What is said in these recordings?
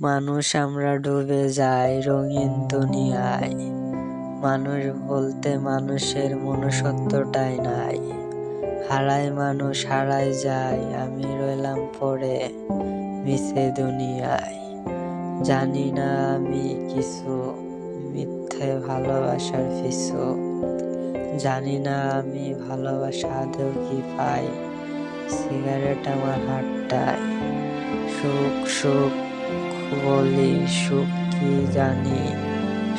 মানুষ আমরা ডুবে যাই রঙিন দুনিয়ায়। মানুষ বলতে মানুষের মনুষ্যত্বটাই নাই। হারায় মানুষ হারায় যায়, আমি রইলাম পরে মিশে দুনিয়ায়। জানি না আমি কিছু মিথ্যে ভালোবাসার পিছু। জানি না আমি ভালোবাসা আদৌ কি পাই। সিগারেট আমার হাতটায়। সুখ সুখ বলি, সুখ কি জানি,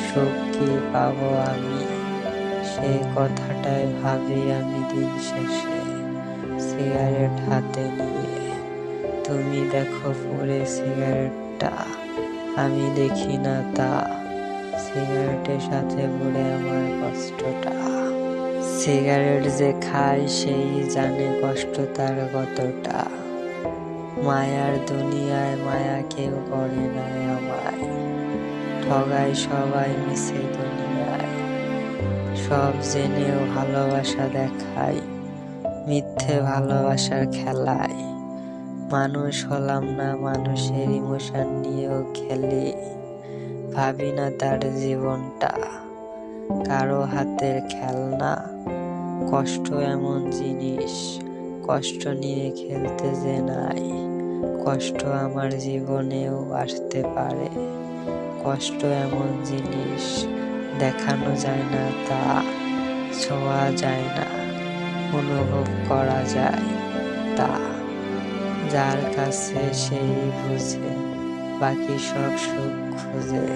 সুখ কি পাবো আমি। সেই কথাটাই ভাবি আমি দিন শেষে, সিগারেট হাতে নিয়ে। তুমি দেখো পুরে সিগারেটটা, আমি দেখি না তা। সিগারেটের সাথে পড়ে আমার কষ্টটা। সিগারেট যে খায়, সেই জানে কষ্ট তার কতটা। মায়ার দুনিয়ায় মায়া কেউ করে না আমায়। ঠগায় সবাই মিশে দুনিয়ায়। সব জেনেও ভালোবাসা দেখায়, মিথ্যে ভালোবাসার খেলায়। মানুষ হলাম না মানুষের ইমোশন নিয়েও খেলি। ভাবি না তার জীবনটা, কারও হাতের খেলনা। কষ্ট এমন জিনিস কষ্ট নিয়ে খেলতে যে নাই, কষ্ট আমার জীবনেও আসতে পারে। কষ্ট এমন জিনিস, দেখানো যায় না তা ছোঁয়া যায় না, অনুভব করা যায় তা। যার কাছে সেই বুঝে, বাকি সব সুখ খুঁজে।